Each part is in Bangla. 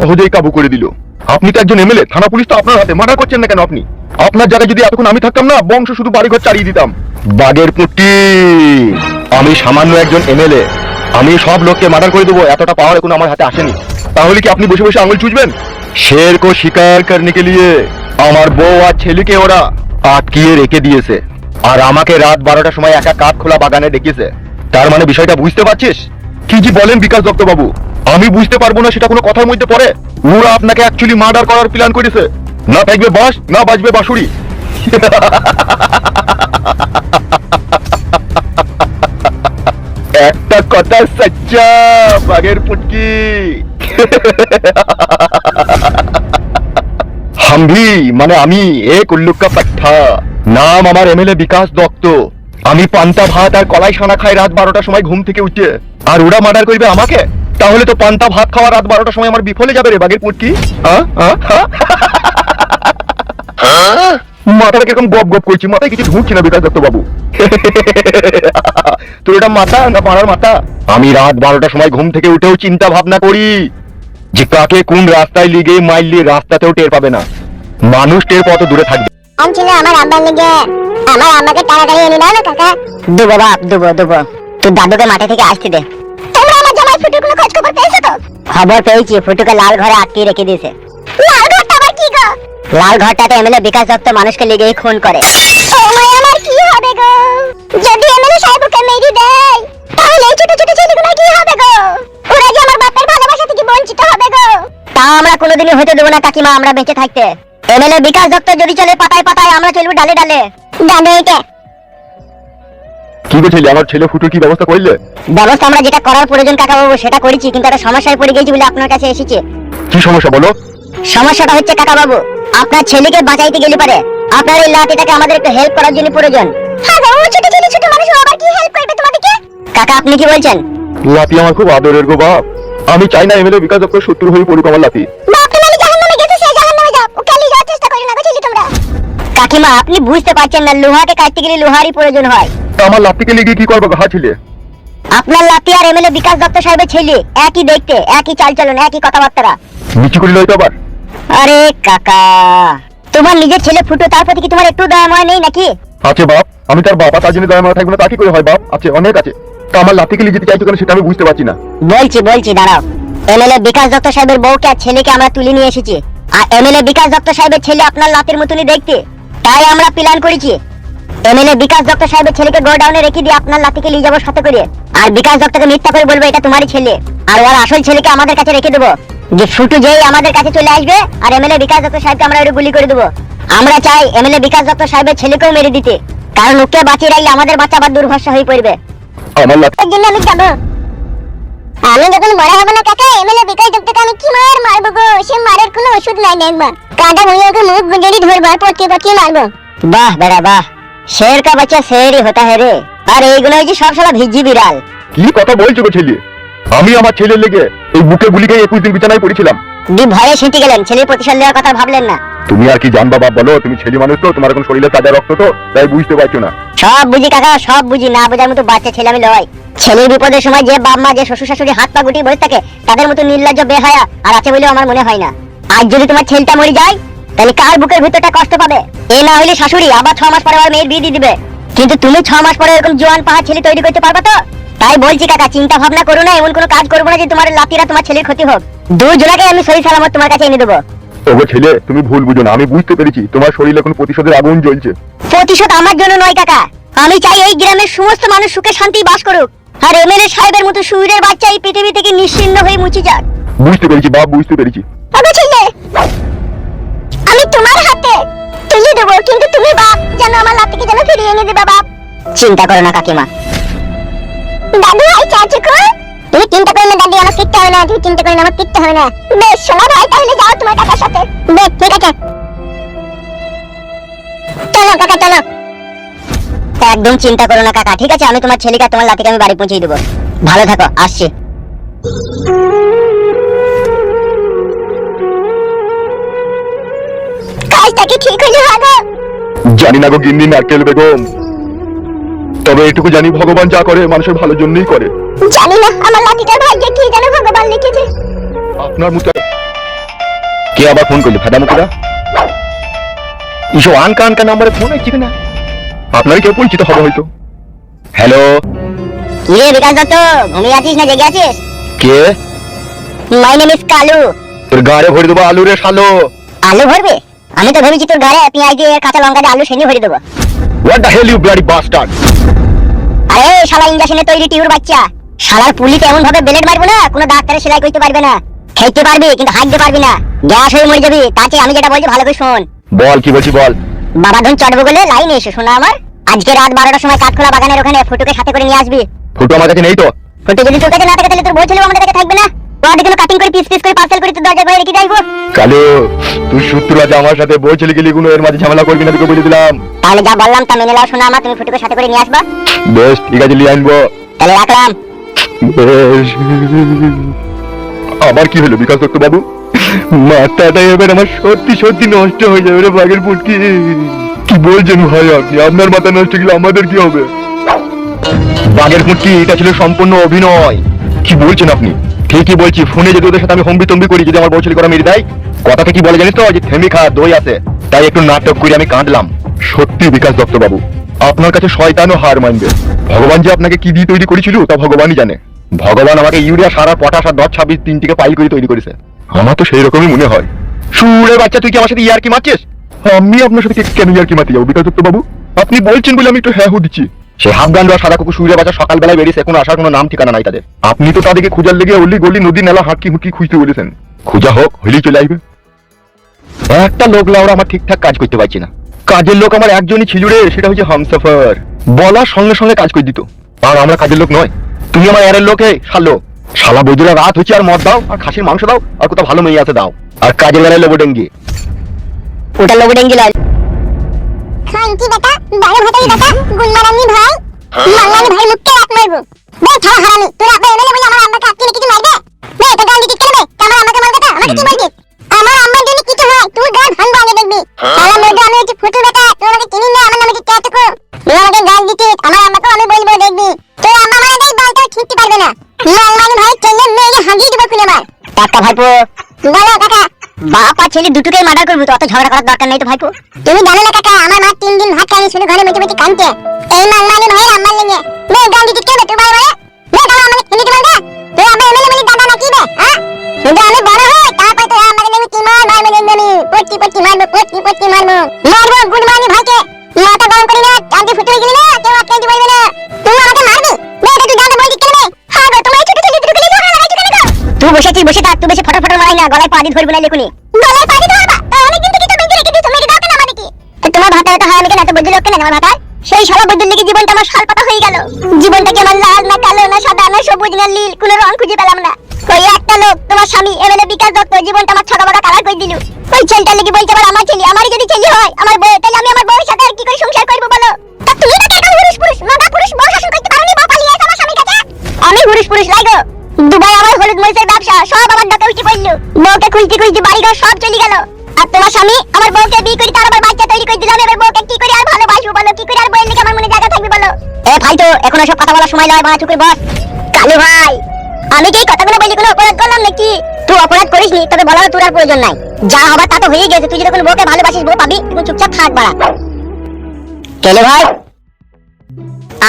সহজেই কাবু করে দিল। আপনি তো একজন এমএলএ, থানা পুলিশ তো আপনার হাতে। মার্ডার করছেন না কেন আপনি? আপনার জায়গায় যদি এতক্ষণ আমি থাকতাম না, বংশ শুধু বাড়িঘর চালিয়ে দিতাম। বাগের পুটি আমি সামান্য একজন এমএলএ। আমি সব লোককে মার্ডার করে দেবো, এতটা পাওয়ার এখন আমার হাতে আসেনি। তাহলে কি আপনি বসে বসে আঙুল চুজবেন শের কো শিকার করনে কে লিয়ে আমার বউ আর ছেলেকে ওরা আটকিয়ে রেখে দিয়েছে। আর আমাকে রাত বারোটার সময় একা কাঠ খোলা বাগানে ডেকেছে। তার মানে বিষয়টা বুঝতে পারছিস? কি জি বলেন বিকাশ দত্ত বাবু আমি বুঝতে পারব না সেটা কোনো কথার মধ্যে পড়ে। ওরা আপনাকে অ্যাকচুয়ালি মার্ডার করার প্ল্যান করেছে। না থাকবে বাস না বাজবে বাঁশুড়ি একটা কথা সচ্চা, বাঘের পুটকি। হামভি মানে আমি, এ কুল্লুক্কা পাঠা নাম আমার এমএলএ বিকাশ দত্ত। আমি পান্তা ভাত আর কলাই সানা খাই রাত বারোটার সময় ঘুম থেকে উঠে। আর ওরা মার্ডার করবে আমাকে? তাহলে তো পান্তা ভাত খাওয়া রাত বারোটার সময় আমার বিফলে যাবে রে, বাঘের পুটকি? মাথাটা কীরকম গপ গপ করছি, মাথায় কিছু ঢুকছে না বিকাশ দত্ত বাবু। তোর এটা মাথা না পাড়ার মাথা? আমি রাত বারোটার সময় ঘুম থেকে উঠেও চিন্তা ভাবনা করি যে কাকে কোন রাস্তায় লিগে মাইল রাস্তাতেও টের পাবে না। মানুষ টের কত দূরে থাকবে। আমার আব্বার লেগে, আমার আম্মাকে তাড়াতাড়ি এনে দাও না, কাকা। দেবো বাপ, দেবো দেবো। তুই দাদুকে মাঠে থেকে আসতে দে। ফুটুর কোনো খোঁজ খবর পেয়েছ তো? খবর পেয়েছি ফুটুকে লাল ঘরে আটকিয়ে রেখে দিয়েছে। লাল ঘরটা আবার কি গো? লাল ঘরটাতে এমএলএ বিকাশ দত্ত মানুষকে লেগেই খুন করে। ও মাই আমার কি হবে গো? যদি এমএলএ সাহেবকে মেরে দেয় তাহলে এই ছোট ছোট ছেলেগুলো কি হবে গো? ওরা যে আমার বাপের ভালোবাসা থেকে বঞ্চিত হবে গো। তা আমরা কোনোদিনই হতে দেবো না কাকিমা আমরা বেঁচে থাকতে। এমএলএ বিকাশ দত্ত যদি চলে পাতায় পাতায় আমরা চলবো ডালে ডালে। দাদু এটা কি গো ছেলে আমার ছেলে ফুটুর কি ব্যবস্থা করলে? ব্যবস্থা আমরা যেটা করার প্রয়োজন কাকা বাবু সেটা করেছি কিন্তু একটা সমস্যায় পড়ে গেছি বলে আপনার কাছে এসেছি। কি সমস্যা বলো? সমস্যাটা হচ্ছে কাকা বাবু আপনার ছেলেকে বাঁচাইতে গেলে পারে। আপনার এই লাঠিটাকে আমাদের একটু হেল্প করার জন্য প্রয়োজন। হ্যাঁ ও ছোট ছেলে ছোট মানুষ আবার কি হেল্প করবে তোমাদেরকে? কাকা আপনি কি বলছেন? লাতি আমার খুব আদরের গো বাপ। আমি চাই না এমএলএ বিকাশ দত্ত শত্রু হয়ে পড়ুক আমার লাতি কাকিমা আপনি বুঝতে পারছেন না লোহাকে কাটতে গেলে লোহারই প্রয়োজন হয়। তা আমার লাতিকে লেগে কি করব? ঘা ছেলে আপনার লাতি আর এমএলএ বিকাশ দত্ত সাহেবের ছেলে একই দেখতে একই চালচলন একই কথাবার্তা। নিচু করে লইতো আবার। আরে কাকা তোমার নিজের ছেলে ফুটো তার প্রতি কি তোমার একটু দয়াময় নেই নাকি? আছে বাপ আমি তার বাবা তার জন্য দয়া মারা থাকবে না তা কি করে হয় বাপ? আছে অনেক আছে। তা আমার লাতিকে লিয়ে যেতে চাইছো কেন সেটা আমি বুঝতে পারছি না। বলছি বলছি দাঁড়াও। এমএলএ বিকাশ দত্ত সাহেবের বউকে আর ছেলেকে আমরা তুলে নিয়ে এসেছি। আর এমএলএ বিকাশ দত্ত সাহেবের ছেলে আপনার লাতের মতনই দেখতে। তাই আমরা প্ল্যান করেছি। এমএলএ বিকাশ দত্ত সাহেবের ছেলেকে গোডাউনে রেখে দিয়ে আপনার লাতিকে নিয়ে যাব সাথে করে। আর বিকাশ দত্তকে মিথ্যা করে বলব এটা তোমারই ছেলে। আর ওর আসল ছেলেকে আমাদের কাছে রেখে দেবো। যে ফুটু যেই আমাদের কাছে চলে আসবে আর এমএলএ বিকাশ দত্ত সাহেবকে আমরা গুলি করে দেবো। আমরা চাই এমএলএ বিকাশ দত্ত সাহেবের ছেলেকেও মেরে দিতে। কারণ ওকে বাঁচিয়ে রাখলে আমাদের বাচ্চা আবার দুর্ভরসা হয়ে পড়বে। আমার লাতি জন্য আমি যাব। আমি যখন বড় হব না কাকা এমএলএ বিকাশ দত্তকে আমি কি মার মারবো গো? সে মারের কোনো ওষুধ নাই দেখবা কাঁটা ভুঁয়ে ওকে মুখ গুঁজেরি ধরবো আর পটকে পটকে মারবো। বাহ বেড়া বাহ। শের কা বাচ্চা শেরই হতা হে রে। আর এইগুলো হচ্ছে সব সালা ভিজি বিড়াল? কি কথা বলছো গো ছেলে? আমি আমার ছেলের লেগে এই বুকে গুলি খেয়ে একুশ দিন বিছানায় পড়েছিলাম। দি ভয়ে ছিঁটে গেলেন ছেলের প্রতিশোধ নেওয়ার কথা ভাবলেন না। তুমি আর কি জানবা বাপ বলো তুমি ছেলে মানুষ তো তোমার এখন শরীরে তাজা রক্ত তো তাই বুঝতে পারছ না। সব বুঝি কাকা সব বুঝি না বোঝার মতো বাচ্চা ছেলে আমি লয় ছেলের বিপদের সময় যে বাপ মা যে শ্বশুর শাশুড়ি হাত পা গুটিয়ে বসে থাকে তাদের মতো নির্লজ্জ বেহায়া আর আছে বলেও আমার মনে হয় না। আজ যদি তোমার ছেলেটা মরে যায় তাহলে কার বুকের ভিতরটা কষ্ট পাবে? এ না হইলে শাশুড়ি আবার ছ মাস পরে আবার মেয়ের বিয়ে দিয়ে দিবে। কিন্তু তুমি ছ মাস পরে এরকম জোয়ান পাহাড় ছেলে তৈরি করতে পারবে তো? তাই বলছি কাকা চিন্তা ভাবনা করো না এমন কোনো কাজ করব না যে তোমার লাতিরা তোমার ছেলের ক্ষতি হোক। দুজনাকে আমি সহি সালামত তোমার কাছে এনে দেবো। ওগো ছেলে তুমি ভুল বুঝো না আমি বুঝতে পেরেছি। তোমার শরীরে এখন প্রতিশোধের আগুন জ্বলছে। প্রতিশোধ আমার জন্য নয় কাকা। আমি চাই এই গ্রামের সমস্ত মানুষ সুখে শান্তি বাস করুক। আর এমএলএ সাহেবের মতো সুরের বাচ্চা এই পৃথিবী থেকে নিশ্চিন্ন হয়ে মুছে যাক। বুঝতে পেরেছি বাপ বুঝতে পেরেছি। আমি তোমার হাতে। তুলে দেবো কিন্তু তুমি বাপ যেন আমার লাতিকে যেন ফিরিয়ে এনে দেবা বাপ। চিন্তা করো না কাকিমা। দাদু ভাই চাচুকু তুমি চিন্তা করো না দাদি আমার কিচ্ছু হবে না। তুমি চিন্তা করো না আমার কিচ্ছু হবে না। বেশ ভাই তাহলে যাও তোমার কাকার সাথে। বেশ ঠিক আছে। চলো কাকা চলো। একদম চিন্তা করো না কাকা ঠিক আছে? আমি তোমার ছেলেকে তোমার লাতিকে আমি বাড়ি পৌঁছে দেবো। ভালো থাকো আসছি। জানি না গো। গিন্নি নারকেল বেগম। তবে এটুকু জানি ভগবান যা করে মানুষের ভালোর জন্যই করে। জানি না আমার লাঠিটার ভাগ্যে কি যেন ভগবান লিখেছে। আপনার মতো কে আবার ফোন করলি? ফেদা মুখরা ইসব আনকা আনকা নাম্বারে ফোন হচ্ছে কিনা? আপনার কেউ পরিচিত হবে হয়তো। হ্যালো? কি রে বিকাশ দত্ত ঘুমিয়ে আছিস না জেগে আছিস? কে? My name is Kalu. তোর গাড়ে ভরে দেবো আলু রে শালো। আলু ভরবে? আমি তো ভেবেছি তোর গাড়ে পেঁয়াজ দিয়ে কাঁচা লঙ্কা দিয়ে আলু সেনি ভরে দেবো। What the hell you bloody bastard আরে শালা ইঞ্জেকশনে তৈরি টিউর বাচ্চা। শালার পুলিতে এমন ভাবে বেলেট মারবো না কোনো ডাক্তারে সেলাই করতে পারবে না। খেতে পারবি কিন্তু হাঁটতে পারবি না। গ্যাস হয়ে মরে যাবি তাতে আমি যেটা বলছি ভালো করে শোন। বল কি বলছি বল? বাবা ধন চটবো বলে লাইনে এসো শোনা আমার। আজকে রাত বারোটার সময় কাঠখোলা বাগানের ওখানে ফুটুকে সাথে করে নিয়ে আসবি। ফুটো আমার কাছে নেই তো। ফুটু যদি তোর কাছে না থাকে তাহলে তোর বউ ছেলেও আমাদের কাছে থাকবে না। ওদের জন্য কাটিং করে পিস পিস করে পার্সেল করে তোর দরজায় বাইরে রেখে যাইবো। কালু তুই শত্রু আছে আমার সাথে বই ছেলে গেলি কোনো এর মাঝে ঝামেলা করবি না তোকে বলে দিলাম। তাহলে যা বললাম তা মেনে নাও শোনা আমার তুমি ফুটুকে সাথে করে নিয়ে আসবা। বেশ ঠিক আছে লিয়ে আনব তাহলে রাখলাম। বেশ। আবার কি হলো বিকাশ দত্ত বাবু? মাথাটা এবার আমার সত্যি সত্যি নষ্ট হয়ে যাবে রে বাঘের পুটকি। কি বলছেন ভাই আপনি? আপনার মাথা নষ্ট গেলে আমাদের কি হবে? বাঘের পুটকি এটা ছিল সম্পূর্ণ অভিনয়। কি বলছেন আপনি? ঠিকই বলছি ফোনে যদি ওদের সাথে আমি হম্বি তম্বি করি, যদি আমার বউ ছেলে করা মেরে দেয়, কথাটা কি বলে জানিস তো? যে থেমি খা, দই আছে। তাই একটু নাটক করে আমি কাঁদলাম। সত্যি বিকাশ দত্ত বাবু আপনার কাছে শয়তানও হার মানবে। ভগবান যে আপনাকে কি দিয়ে তৈরি করেছিল, তা ভগবানই জানে। ভগবান আমাকে ইউরিয়া, সারা পটাশ আর দশ ছাব্বিশ তিনটিকে পাইল করে তৈরি করেছে। আমার তো সেই রকমই মনে হয়। সুরে বাচ্চা, তুই কি আমার সাথে ইয়ার কি মারছিস? আমি আপনার সাথে কেন ইয়ার কি মারতে যাব, বিকাশ দত্ত বাবু আপনি বলছেন বলে আমি একটু হ্যাঁ হু দিচ্ছি। সে হাফগান আর সাদা কুকুর সুরে বাচ্চা সকালবেলায় বেরিয়েছে, এখন আসার কোনো নাম ঠিকানা নাই তাদের। আপনি তো তাদেরকে খুঁজার লেগে অলি গলি, নদী, নালা হাটকি হুটকি খুঁজতে বলেছেন। খুঁজা হোক, হইলেই চলে আসবে। একটা লোক লাউরা আমার ঠিকঠাক কাজ করতে পারছি না। কাজের লোক আমার একজনই ছিল রে, সেটা হচ্ছে হামসাফার। বলার সঙ্গে সঙ্গে কাজ করে দিত। আর আমরা কাজের লোক নয়। তুমি আমার এরের লোকে, শালো। শালা বৈদ্যুরা রাত হচ্ছে আর মদ দাও, আর খাসির মাংস দাও, আর কোথাও ভালো মেয়ে আছে দাও। আর কাজের বেলায় লোবো ডেঙ্গি। ওটা লোক ডেঙ্গি লয় খানকি বেটা বারো ভাতারি বেটা গুলমারানি ভাই। মাল্লানি ভাই মুখকে রাত মারবো। বে থালা হারামি তোর আপা এমএলএ বলে আমার আম্মাকে আটকে কিছু মারবে? বে এটা গান দিতে কেন বে আমার আম্মাকে মারবে তা আমাকে কি বলছিস আমার আম্মার যদি কিছু হয় তুই গান ভাঙবো আগে দেখবি। শালা মেয়েটা আমি হচ্ছে ফুটু বেটা তুই আমাকে চিনিস না আমার নামে কি। ক্যাটুকু তুই আমাকে গান দিছিস আমার আম্মাকেও আমি বলব দেখবি। তোর আম্মা মারা দেয় বালটা ঠিকতে পারবে না। মাল্লানি ভাই চলে মেয়ে হাগিয়ে দিব খুলে মার একটা ভাইপো। বলো কাকা। বাপ আর ছেলে দুটোকেই মার্ডার করবি তো অত ঝগড়া করার দরকার নেই তো ভাইপো। তুমি জানো না কাকা আমার ভাই আমার লেগে বে গান দিতে কেবে তুই বাড়ি বাড়ি বে তাহলে আমাকে চিনি দিবেন দে তুই আমার এমএলএ মানে দাদা নাকি বে হ্যাঁ শুধু আমি বড় হই তারপর তো আমাকে মানি ফুটে হ্যাঁ ফটো মারাই না গলায় পা দিয়ে না লেখুনি কেন আমার ভাতার সেই সারা বুদ্ধির লেগে জীবনটা আমার শাল পাতা হয়ে গেল। জীবনটা কি আমার লাল না কালো না সাদা না সবুজ না নীল, কোনো রং খুঁজে পেলাম না। ওই একটা লোক, তোমার স্বামী, এমএলএ, বিকাশ দত্ত, জীবনটা আমার ছটা বড় কালার করে দিল। ওই ছেলেটার লেগে বলতে আমার ছেলে, আমারই যদি ছেলে হয়, আমার বউ, তাহলে আমি আমার বউয়ের সাথে আর কি করে সংসার করব বলো? তুমি নাকি একটা পুরুষ পুরুষ? মাথা পুরুষ, বউ শাসন করতে পারোনি, বউ পালিয়ে আছে আমার স্বামীর কাছে? আমি পুরুষ পুরুষ লাগো দুবাই আমার হলুদ মরিচের ব্যবসা, সব আমার ডাকে উঠে পড়ল। বউকে খুঁজতে খুঁজতে বাড়িঘর সব চলে গেল। আর তোমার স্বামী আমার বউকে বিয়ে করে তার আবার বাচ্চা তৈরি করে দিলাম এবার বউকে কি করে আর বলো কি করে আর বউয়ের লেগে আমার মনে জায়গা থাকবে বলো? এ ভাই তো এখন সব কথা বলার সময় নয় বাবা চুপ বস। কালু ভাই, আমি কি কথাগুলো বলি, কোনো অপরাধ করলাম নাকি? তুই অপরাধ করিসনি, তবে বলার তোর আর প্রয়োজন নাই। যা হবার তা তো হয়ে গেছে, তুই যদি কোনো বউকে ভালোবাসিস, বউ পাবি তুমি চুপচাপ থাক বাড়া। কেলে ভাই,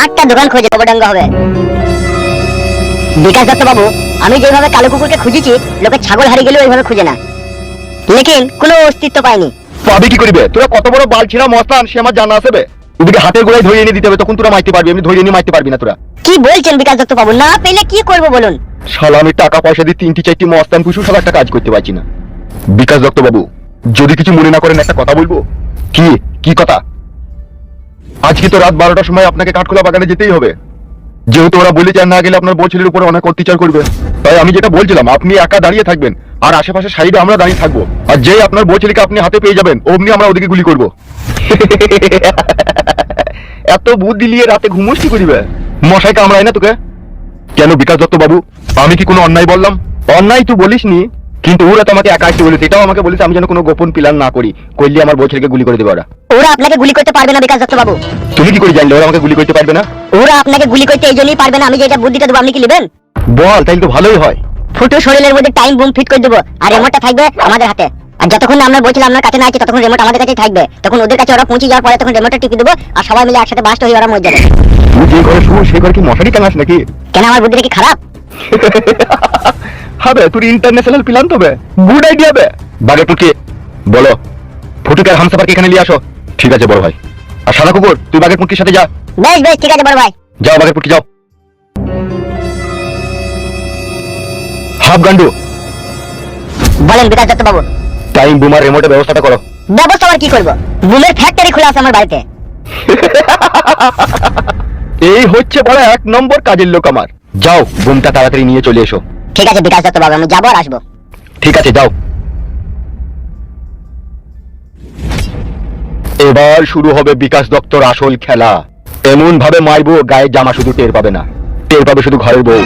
আটটা দোকান খোঁজে কবডাঙ্গা হবে। বিকাশ দত্ত বাবু, আমি যেভাবে কালো কুকুরকে খুঁজেছি, লোকে ছাগল হারিয়ে গেলেও ওইভাবে খুঁজে না। লেকিন, কোনো অস্তিত্ব পাইনি পাবি কি করিবে? তোরা কত বড় বাল ছিড়া মস্তান, সে আমার জানা আছে বে। ওদিকে হাতের গোড়ায় ধরে এনে দিতে হবে তখন তোরা মারতে পারবি। আমি ধরে এনে মারতে পারবি না তোরা। কি বলছেন বিকাশ দত্ত বাবু? না পেলে কি করব বলুন? শালা আমি টাকা পয়সা দিয়ে তিনটি চারটি মস্তান পুষু শালা একটা কাজ করতে পারছি না। বিকাশ দত্ত বাবু যদি কিছু মনে না করেন একটা কথা বলব? কি? কি কথা? আজকে তো রাত বারোটার সময় আপনাকে কাঠখোলা বাগানে যেতেই হবে। যেহেতু ওরা বলে যান না গেলে আপনার বউ ছেলের উপরে অনেক অত্যাচার করবে। তাই আমি যেটা বলছিলাম আপনি একা দাঁড়িয়ে থাকবেন। আর আশেপাশে সাইডে আমরা দাঁড়িয়ে থাকব। আর যেই আপনার বউ ছেলেকে আপনি হাতে পেয়ে যাবেন অমনি আমরা ওদিকে গুলি করব। এত বুদ্ধি নিয়ে রাতে ঘুমোস কি করিবে? মশাই কামড়ায় না তোকে? কেন বিকাশ দত্ত বাবু আমি কি কোনো অন্যায় বললাম? অন্যায় তুই বলিসনি কিন্তু ওরা তো আমাকে একা আসতে বলেছে এটাও আমাকে বলেছে আমি যেন কোনো গোপন প্ল্যান না করি। করলে আমার বউ ছেলেকে গুলি করে দেবে ওরা? ওরা আপনাকে গুলি করতে পারবে না বিকাশ দত্ত বাবু। তুমি কি করে জানলে ওরা আমাকে গুলি করতে পারবে না? ওরা আপনাকে গুলি করতে এই জন্যই পারবে না আমি যেটা বুদ্ধিটা দেবো আপনি কি নেবেন? বল তাইলে তো ভালোই হয়। ফুটো শরীরের মধ্যে টাইম বুম ফিট করে দেবো। আর রিমোটটা থাকবে আমাদের হাতে। আর যতক্ষণ না আমরা বলছিলাম আপনার কাছে না আছে ততক্ষণ রিমোট আমাদের কাছে থাকবে। তখন ওদের কাছে ওরা পৌঁছে যাওয়ার পরে তখন রিমোটটা টিপে দেবো আর সবাই মিলে একসাথে বাস্ট হয়ে ওরা মরে যাবে। তুই যে ঘরে শুভ সেই ঘরে কি মশারি টাঙাস নাকি? কেন আমার বুদ্ধিটা কি খারাপ? হবে তোর ইন্টারন্যাশনাল প্ল্যান তবে গুড আইডিয়া বে। বাগে টুকে বলো ফুটুকে আর হামসাফারকে এখানে নিয়ে আসো। ঠিক আছে বড় ভাই। আর সাদা কুকুর তুই বাগের পুটকির সাথে যা। বেশ বেশ ঠিক আছে বড় ভাই। যাও বাগের পুটকি যাও। হাফ গান্ডু। বলেন বিকাশ দত্ত বাবু টাইম বুমার রিমোটের ব্যবস্থাটা করো। ব্যবস্থা আবার কি করব? বুমের ফ্যাক্টরি খোলা আছে আমার বাড়িতে। এই হচ্ছে বড় এক নম্বর কাজের লোক আমার। যাও বুমটা তাড়াতাড়ি নিয়ে চলে এসো। ঠিক আছে বিকাশ দত্ত বাবু আমি যাব আর আসব। ঠিক আছে যাও। এবার শুরু হবে বিকাশ দত্তর আসল খেলা। এমন ভাবে মারবো গায়ের জামা শুধু টের পাবে না। টের পাবে শুধু ঘরের বউ।